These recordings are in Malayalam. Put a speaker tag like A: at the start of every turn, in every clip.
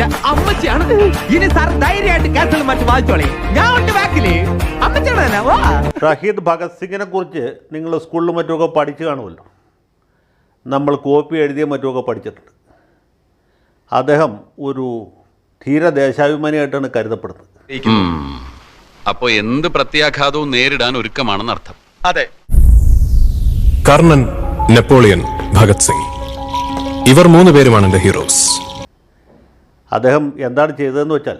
A: ഞാൻ അമ്മച്ചിയാണ്. ഇനി ഞാൻ
B: ഷഹീദ് ഭഗത് സിംഗിനെ കുറിച്ച് നിങ്ങൾ സ്കൂളിലും മറ്റുമൊക്കെ പഠിച്ചു കാണുമല്ലോ. നമ്മൾ കോപ്പി എഴുതിയ മറ്റുമൊക്കെ പഠിച്ചിട്ടുണ്ട്. അദ്ദേഹം ഒരു ധീര ദേശാഭിമാനിയായിട്ടാണ് കരുതപ്പെടുന്നത്
C: അപ്പോ എന്ത് പ്രത്യാഘാതവും നേരിടാൻ ഒരുക്കമാണെന്ന് അർത്ഥം.
D: അതെ.
E: കർണൻ നെപ്പോളിയൻ ഭഗത് സിംഗ്. ഇവർ മൂന്ന് പേരുമാണ് എന്റെ ഹീറോസ്.
B: അദ്ദേഹം എന്താണ് ചെയ്തതെന്ന് വെച്ചാൽ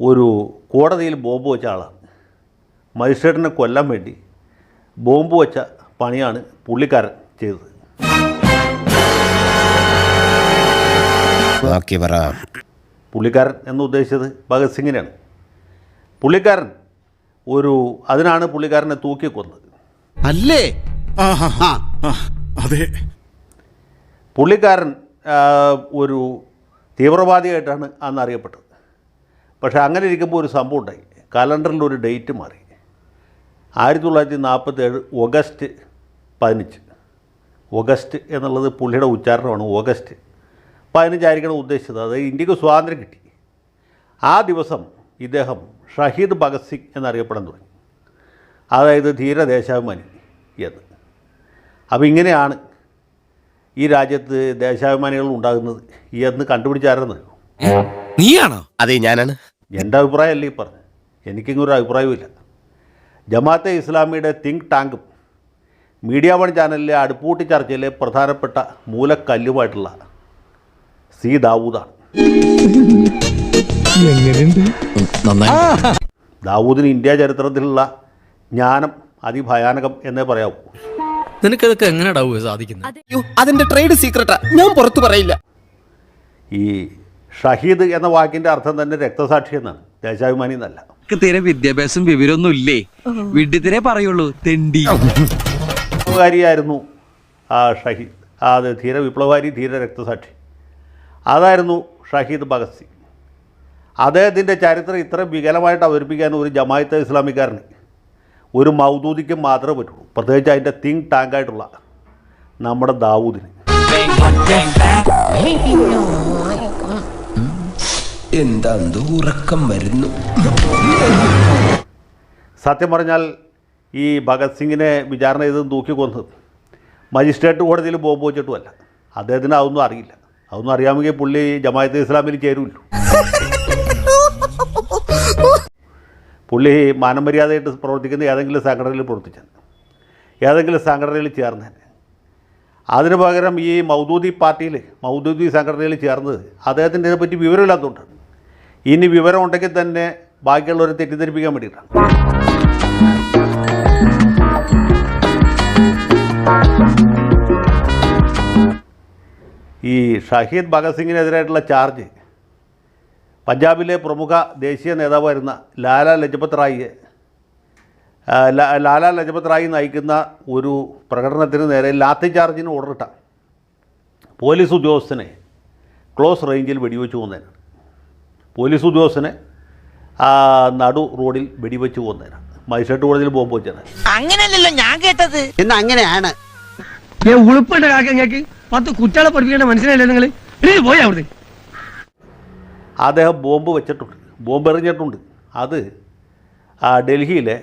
B: ഒരു കോടതിയിൽ ബോംബ് വെച്ച ആളാണ്. മജിസ്ട്രേറ്റിനെ കൊല്ലാൻ വേണ്ടി ബോംബ് വെച്ച പണിയാണ് പുള്ളിക്കാരൻ ചെയ്തത്.
F: ബാക്കി പറ.
B: പുള്ളിക്കാരൻ എന്ന് ഉദ്ദേശിച്ചത് ഭഗത് സിംഗിനെയാണ്. പുള്ളിക്കാരൻ ഒരു അതിനാണ് പുള്ളിക്കാരനെ തൂക്കിക്കൊന്നത്.
F: അല്ലേ?
G: അതെ.
B: പുള്ളിക്കാരൻ ഒരു തീവ്രവാദിയായിട്ടാണ് അന്ന് അറിയപ്പെട്ടത്. പക്ഷേ അങ്ങനെ ഇരിക്കുമ്പോൾ ഒരു സംഭവം ഉണ്ടായി. കലണ്ടറിൽ ഒരു ഡേറ്റ് മാറി. ആയിരത്തി തൊള്ളായിരത്തി നാൽപ്പത്തേഴ് ഓഗസ്റ്റ് പതിനഞ്ച്. ഓഗസ്റ്റ് എന്നുള്ളത് പുള്ളിയുടെ ഉച്ചാരണമാണ് ഓഗസ്റ്റ്. പതിനഞ്ചായിരിക്കണം ഉദ്ദേശിച്ചത് അതായത് ഇന്ത്യയ്ക്ക് സ്വാതന്ത്ര്യം കിട്ടി. ആ ദിവസം ഇദ്ദേഹം ഷഹീദ് ഭഗത് സിംഗ് എന്നറിയപ്പെടാൻ തുടങ്ങി. അതായത് ധീര ദേശാഭിമാനി എന്ന്. അപ്പോൾ ഇങ്ങനെയാണ് ഈ രാജ്യത്ത് ദേശാഭിമാനികൾ ഉണ്ടാകുന്നത് എന്ന് കണ്ടുപിടിച്ചായിരുന്നു
F: നീയാണോ? അതെ ഞാനാണ്.
B: എന്റെ അഭിപ്രായമല്ല ഈ പറഞ്ഞത്. എനിക്കിങ്ങൊരു അഭിപ്രായവുമില്ല. ജമാഅത്തെ ഇസ്ലാമിയുടെ തിങ്ക് ടാങ്കും മീഡിയ വൺ ചാനലിലെ അടുപ്പൂട്ടി ചർച്ചയിലെ പ്രധാനപ്പെട്ട മൂലക്കല്ലുമായിട്ടുള്ള സി ദാവൂദാണ്. ദാവൂദിന് ഇന്ത്യ ചരിത്രത്തിലുള്ള ജ്ഞാനം അതിഭയാനകം എന്നേ പറയാവൂ.
H: നിനക്കതൊക്കെ എങ്ങനെ സാധിക്കുന്നത്?
F: അതിന്റെ ട്രേഡ് സീക്രട്ടാ ഞാൻ പുറത്തു പറയില്ല.
B: ഈ ഷഹീദ് എന്ന വാക്കിന്റെ അർത്ഥം തന്നെ രക്തസാക്ഷി എന്നാണ്. ദേശാഭിമാനി എന്നല്ല.
I: തീരെ വിദ്യാഭ്യാസം വിവരമൊന്നും ഇല്ലേ? വിഡ്ഢിത്തിരെ പറയുള്ളൂ തെണ്ടി.
B: വിപ്ലവകാരിയായിരുന്നു ആ ഷഹീദ്. ആ അതെ ധീര വിപ്ലവകാരി ധീര രക്തസാക്ഷി. അതായിരുന്നു ഷഹീദ് ഭഗത് സിംഗ്. അദ്ദേഹത്തിന്റെ ചരിത്രം ഇത്ര വികലമായിട്ട് അവതരിപ്പിക്കാൻ ഒരു ജമായത്തെ ഇസ്ലാമിക്കാരന് ഒരു മൗദൂദിക്ക് മാത്രമേ പറ്റുള്ളൂ. പ്രത്യേകിച്ച് അതിന്റെ തിങ്ക് ടാങ്കായിട്ടുള്ള നമ്മുടെ ദാവൂദിന്.
F: എന്താ ഉറക്കം വരുന്നു?
B: സത്യം പറഞ്ഞാൽ ഈ ഭഗത് സിംഗിനെ വിചാരണ ചെയ്ത് തൂക്കി കൊന്നത് മജിസ്ട്രേറ്റ് കോടതിയിൽ ബോംബ് വെച്ചിട്ടുമല്ല. അദ്ദേഹത്തിന് അതൊന്നും അറിയില്ല. അതൊന്നും അറിയാമെങ്കിൽ പുള്ളി ജമായത്ത് ഇസ്ലാമിൽ ചേരുമല്ലോ പുള്ളി മാനമര്യാദയായിട്ട് പ്രവർത്തിക്കുന്ന ഏതെങ്കിലും സംഘടനയിൽ പ്രവർത്തിച്ചാൽ ഏതെങ്കിലും സംഘടനയിൽ ചേർന്നേനെ അതിന് പകരം ഈ മൗദൂദി പാർട്ടിയിൽ മൗദൂദി സംഘടനയിൽ ചേർന്നത് അദ്ദേഹത്തിന്റെ ഇതിനെപ്പറ്റി വിവരമില്ലാത്തതുകൊണ്ട്. ഇനി വിവരം ഉണ്ടെങ്കിൽ തന്നെ ബാക്കിയുള്ളവരെ തെറ്റിദ്ധരിപ്പിക്കാൻ വേണ്ടിയിട്ടാണ്. ഈ ഷഹീദ് ഭഗത് സിംഗിനെതിരായിട്ടുള്ള ചാർജ്. പഞ്ചാബിലെ പ്രമുഖ ദേശീയ നേതാവായിരുന്ന ലാല ലജപത് റായിയെ ലാലാ ലജപത് റായി നയിക്കുന്ന ഒരു പ്രകടനത്തിന് നേരെ ലാത്തി ചാർജിന് ഓർഡറിട്ട പോലീസ് ഉദ്യോഗസ്ഥനെ ക്ലോസ് റേഞ്ചിൽ വെടിവെച്ച് കൊന്നതിനാണ് പോലീസ് ഉദ്യോഗസ്ഥനെ നടു റോഡിൽ വെടിവെച്ച് കൊന്നതിനാണ് മജിസ്ട്രേറ്റ് കോടതിയിൽ ബോംബ് വെച്ചത്
A: അങ്ങനെയല്ലല്ലോ ഞാൻ കേട്ടത്.
F: എന്നാ അങ്ങനെയാണ്.
A: ഉളുപ്പിട്ട് കാക്കങ്ങൾക്ക് പത്ത് കുറ്റാളെ പഠിപ്പിക്കേണ്ട മനസ്സിലായില്ലേ നിങ്ങൾ പോയി അവിടുന്ന്.
B: അദ്ദേഹം ബോംബ് വെച്ചിട്ടുണ്ട്. ബോംബ് എറിഞ്ഞിട്ടുണ്ട്. അത് ആ ഡൽഹിയിലെ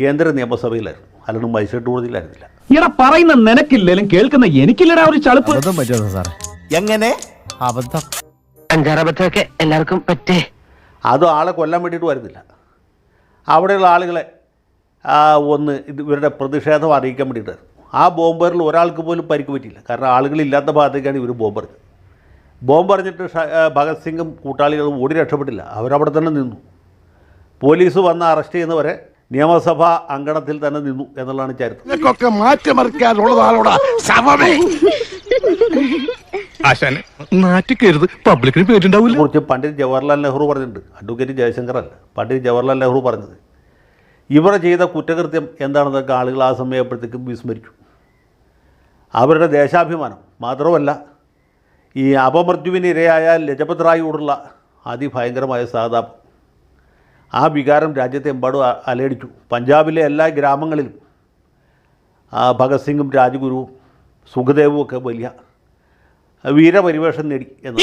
B: കേന്ദ്ര നിയമസഭയിലായിരുന്നു. അല്ലാണ്ട് മജിസ്ട്രേറ്റ് കോടതിയിലായിരുന്നില്ല
G: ഇട പറയുന്ന നിനക്കില്ലെങ്കിലും കേൾക്കുന്ന എനിക്കില്ലടാ ഒരു ചളുപ്പ്.
F: എങ്ങനെ?
A: അഞ്ചാറബത്തൊക്കെ എല്ലാവർക്കും പറ്റേ.
B: അത് ആളെ കൊല്ലാൻ വേണ്ടിയിട്ട് വരുന്നില്ല. അവിടെയുള്ള ആളുകളെ ഒന്ന് ഇത് ഇവരുടെ പ്രതിഷേധം അറിയിക്കാൻ വേണ്ടിയിട്ടായിരുന്നു. ആ ബോംബറിൽ ഒരാൾക്ക് പോലും പരിക്ക് പറ്റിയില്ല. കാരണം ആളുകളില്ലാത്ത ഭാഗത്തേക്കാണ് ഇവർ ബോംബ് പറഞ്ഞത് ബോംബ് പറഞ്ഞിട്ട് ഭഗത് സിംഗും കൂട്ടാളികളും ഓടി രക്ഷപ്പെട്ടില്ല. അവരവിടെ തന്നെ നിന്നു. പോലീസ് വന്ന് അറസ്റ്റ് ചെയ്യുന്നവരെ നിയമസഭാ അങ്കണത്തിൽ തന്നെ നിന്നു എന്നുള്ളതാണ് ചരിത്രം.
G: മാറ്റിമറിക്കാനുള്ളതാണോടാ നാറ്റിക്കരുത്. പബ്ലിക്കിന് പേരുണ്ടാവില്ല
B: കുറിച്ച് പണ്ഡിറ്റ് ജവഹർലാൽ നെഹ്റു പറഞ്ഞിട്ടുണ്ട്. അഡ്വക്കേറ്റ് ജയശങ്കർ അല്ല. പണ്ഡിറ്റ് ജവഹർലാൽ നെഹ്റു പറഞ്ഞത് ഇവർ ചെയ്ത കുറ്റകൃത്യം എന്താണെന്നൊക്കെ ആളുകൾ ആ സമയപ്പോഴത്തേക്കും വിസ്മരിച്ചു. അവരുടെ ദേശാഭിമാനം മാത്രമല്ല ഈ അപമൃത്യുവിന് ഇരയായ ലജപത് റായിയോടുള്ള അതിഭയങ്കരമായ സഹതാപം ആ വികാരം രാജ്യത്തെമ്പാടും എമ്പാടും അലയടിച്ചു. പഞ്ചാബിലെ എല്ലാ ഗ്രാമങ്ങളിലും ആ ഭഗത് സിംഗും രാജ്ഗുരുവും സുഖദേവും ഒക്കെ വലിയ വീരപരിവേഷം നേടി എന്ന്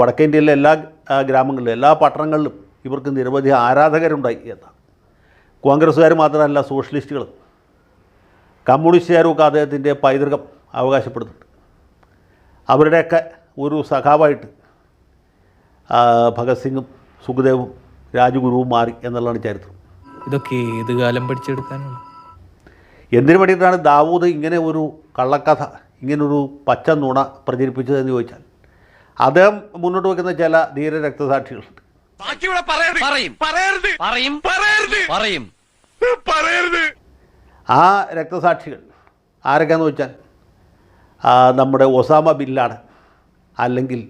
B: വടക്കേ ഇന്ത്യയിലെ എല്ലാ ഗ്രാമങ്ങളിലും എല്ലാ പട്ടണങ്ങളിലും ഇവർക്ക് നിരവധി ആരാധകരുണ്ടായി എന്നാണ്. കോൺഗ്രസ്സുകാർ മാത്രമല്ല സോഷ്യലിസ്റ്റുകളും കമ്മ്യൂണിസ്റ്റുകാരും ഒക്കെ അദ്ദേഹത്തിന്റെ പൈതൃകം അവകാശപ്പെടുന്നുണ്ട്. അവരുടെയൊക്കെ ഒരു സഖാവായിട്ട് ഭഗത് സിംഗും സുഖദേവും രാജഗുരുവും മാറി എന്നുള്ളതാണ് ചരിത്രം.
H: ഇതൊക്കെ ഏത് കാലം പഠിച്ചെടുക്കാനാണ്?
B: എന്തിനു വേണ്ടിയിട്ടാണ് ദാവൂദ് ഇങ്ങനെ ഒരു കള്ളക്കഥ ഇങ്ങനൊരു പച്ച നുണ പ്രചരിപ്പിച്ചതെന്ന് ചോദിച്ചാൽ അദ്ദേഹം മുന്നോട്ട് വയ്ക്കുന്ന ചില ധീര രക്തസാക്ഷികളുണ്ട് ആ രക്തസാക്ഷികൾ ആരൊക്കെയാന്ന് വെച്ചാൽ നമ്മുടെ ഒസാമ ബില്ലാണ്. അല്ലെങ്കിൽ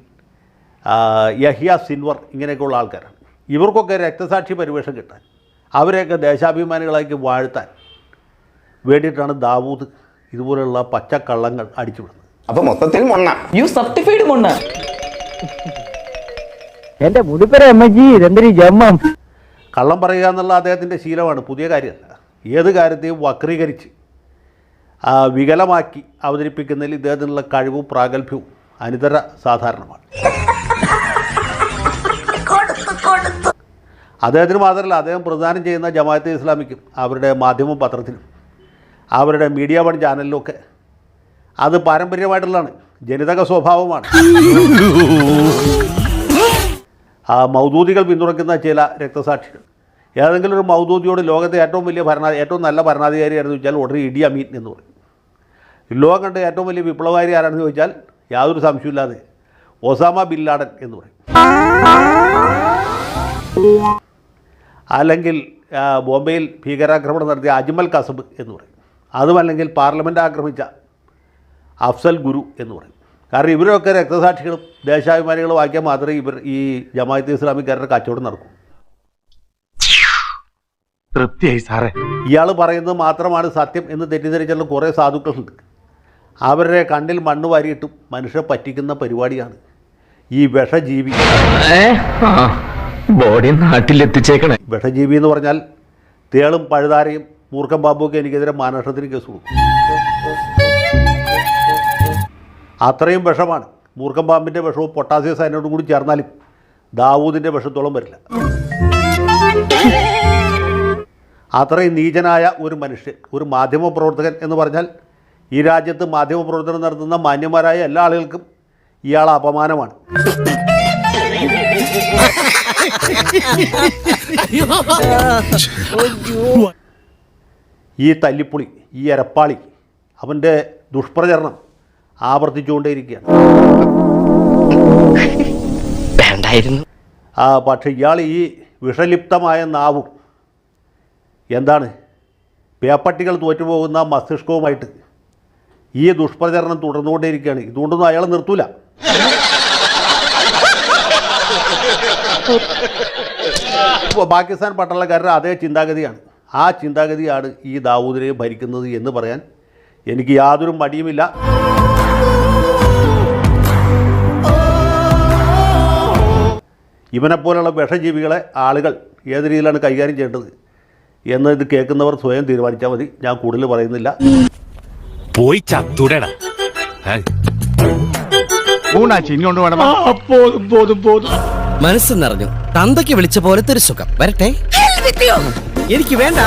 B: യഹിയ സിൻവർ ഇങ്ങനെയൊക്കെയുള്ള ആൾക്കാരാണ്. ഇവർക്കൊക്കെ രക്തസാക്ഷി പരിവേഷം കിട്ടാൻ അവരെയൊക്കെ ദേശാഭിമാനികളാക്കി വാഴ്ത്താൻ വേണ്ടിയിട്ടാണ് ദാവൂദ് ഇതുപോലെയുള്ള പച്ചക്കള്ളങ്ങൾ അടിച്ചുവിടുന്നത്.
F: അപ്പൊ മൊത്തത്തിൽ മൊണ്ണ.
D: U certified മൊണ്ണ.
A: എന്റെ മുടിപ്പര അമ്മജി ഇതെന്തൊരു ജമ്മം.
B: കള്ളം പറയുക എന്നുള്ള അദ്ദേഹത്തിന്റെ ശീലമാണ് പുതിയ കാര്യമല്ല. ഏത് കാര്യത്തെയും വക്രീകരിച്ച് വികലമാക്കി അവതരിപ്പിക്കുന്നതിൽ ഇദ്ദേഹത്തിനുള്ള കഴിവും പ്രാഗൽഭ്യവും അനിതര സാധാരണമാണ്. അദ്ദേഹത്തിന് മാത്രമല്ല അദ്ദേഹം പ്രദാനം ചെയ്യുന്ന ജമാഅത്തെ ഇസ്ലാമിക്കും അവരുടെ മാധ്യമ പത്രത്തിനും അവരുടെ മീഡിയ വൺ ചാനലിലും ഒക്കെ അത് പാരമ്പര്യമായിട്ടുള്ളതാണ് ജനിതക സ്വഭാവമാണ്. ആ മൗദൂദികൾ പിന്തുണയ്ക്കുന്ന ചില രക്തസാക്ഷികൾ. ഏതെങ്കിലും ഒരു മൗദൂദിയോട് ലോകത്തെ ഏറ്റവും വലിയ ഭരണ ഏറ്റവും നല്ല ഭരണാധികാരിയാണെന്ന് ചോദിച്ചാൽ ഉടനെ ഇടി അമീൻ എന്ന് പറയും. ലോകം കണ്ട ഏറ്റവും വലിയ വിപ്ലവകാരി ആരാണെന്ന് ചോദിച്ചാൽ യാതൊരു സംശയമില്ലാതെ ഒസാമ ബിൻ ലാഡൻ എന്ന് പറയും. അല്ലെങ്കിൽ ബോംബെയിൽ ഭീകരാക്രമണം നടത്തിയ അജ്മൽ കസബ് എന്ന് പറയും. അതുമല്ലെങ്കിൽ പാർലമെന്റ് ആക്രമിച്ച അഫ്സൽ ഗുരു എന്ന് പറയും. കാരണം ഇവരൊക്കെ രക്തസാക്ഷികളും ദേശാഭിമാനികളും ആക്കിയാൽ മാത്രമേ ഇവർ ഈ ജമാഅത്ത് ഇസ്ലാമിക്കാരുടെ കച്ചവടം നടക്കൂ.
G: തൃപ്തിയായി സാറേ.
B: ഇയാൾ പറയുന്നത് മാത്രമാണ് സത്യം എന്ന് തെറ്റിദ്ധരിച്ചുള്ള കുറേ സാധുക്കളുണ്ട്. അവരുടെ കണ്ണിൽ മണ്ണ് വാരിയിട്ടും മനുഷ്യ പറ്റിക്കുന്ന പരിപാടിയാണ്. ഈ വിഷജീവി
G: ബോഡി നാട്ടിലെത്തിച്ചേക്കണേ.
B: വിഷജീവി എന്ന് പറഞ്ഞാൽ തേളും പഴുതാരയും മൂർഖം ബാബുവൊക്കെ എനിക്കെതിരെ മാനഷത്തിന് കേസ് കൊടുക്കും. അത്രയും വിഷമാണ്. മൂർഖം പാമ്പിന്റെ വിഷവും പൊട്ടാസ്യം സൈനോടും കൂടി ചേർന്നാലും ദാവൂദിന്റെ വിഷത്തോളം വരില്ല. അത്രയും നീചനായ ഒരു മനുഷ്യൻ ഒരു മാധ്യമപ്രവർത്തകൻ എന്ന് പറഞ്ഞാൽ ഈ രാജ്യത്ത് മാധ്യമപ്രവർത്തനം നടത്തുന്ന മാന്യന്മാരായ എല്ലാ ആളുകൾക്കും ഇയാൾ അപമാനമാണ്. ഈ തല്ലിപ്പൊളി ഈ എരപ്പാളി അവന്റെ ദുഷ്പ്രചരണം ആവർത്തിച്ചുകൊണ്ടേയിരിക്കുകയാണ്.
F: വേണ്ടായിരുന്നു.
B: ആ പക്ഷേ ഇയാൾ ഈ വിഷലിപ്തമായ നാവും എന്താണ്? പേപ്പട്ടികൾ തോറ്റുപോകുന്ന മസ്തിഷ്കവുമായിട്ട് ഈ ദുഷ്പ്രചരണം തുടർന്നുകൊണ്ടേയിരിക്കുകയാണ്. ഇതുകൊണ്ടൊന്നും അയാൾ നിർത്തൂല. പാകിസ്ഥാൻ പട്ടാളക്കാരുടെ അതേ ചിന്താഗതിയാണ്. ആ ചിന്താഗതിയാണ് ഈ ദാവൂദിനെ ഭരിക്കുന്നത് എന്ന് പറയാൻ എനിക്ക് യാതൊരു മടിയുമില്ല. ഇവനെപ്പോലുള്ള വിഷജീവികളെ ആളുകൾ ഏത് രീതിയിലാണ് കൈകാര്യം ചെയ്യേണ്ടത്? എന്ന് ഇത് കേൾക്കുന്നവർ സ്വയം തീരുമാനിച്ചാൽ മതി. ഞാൻ കൂടുതൽ പറയുന്നില്ല.
G: പോയി ചത്തുടടാ.
F: മനസ്സ് നിറഞ്ഞു തന്തയ്ക്ക് വിളിച്ച പോലത്തെ ഒരു സുഖം. വരട്ടെ.
D: എനിക്ക് വേണ്ട.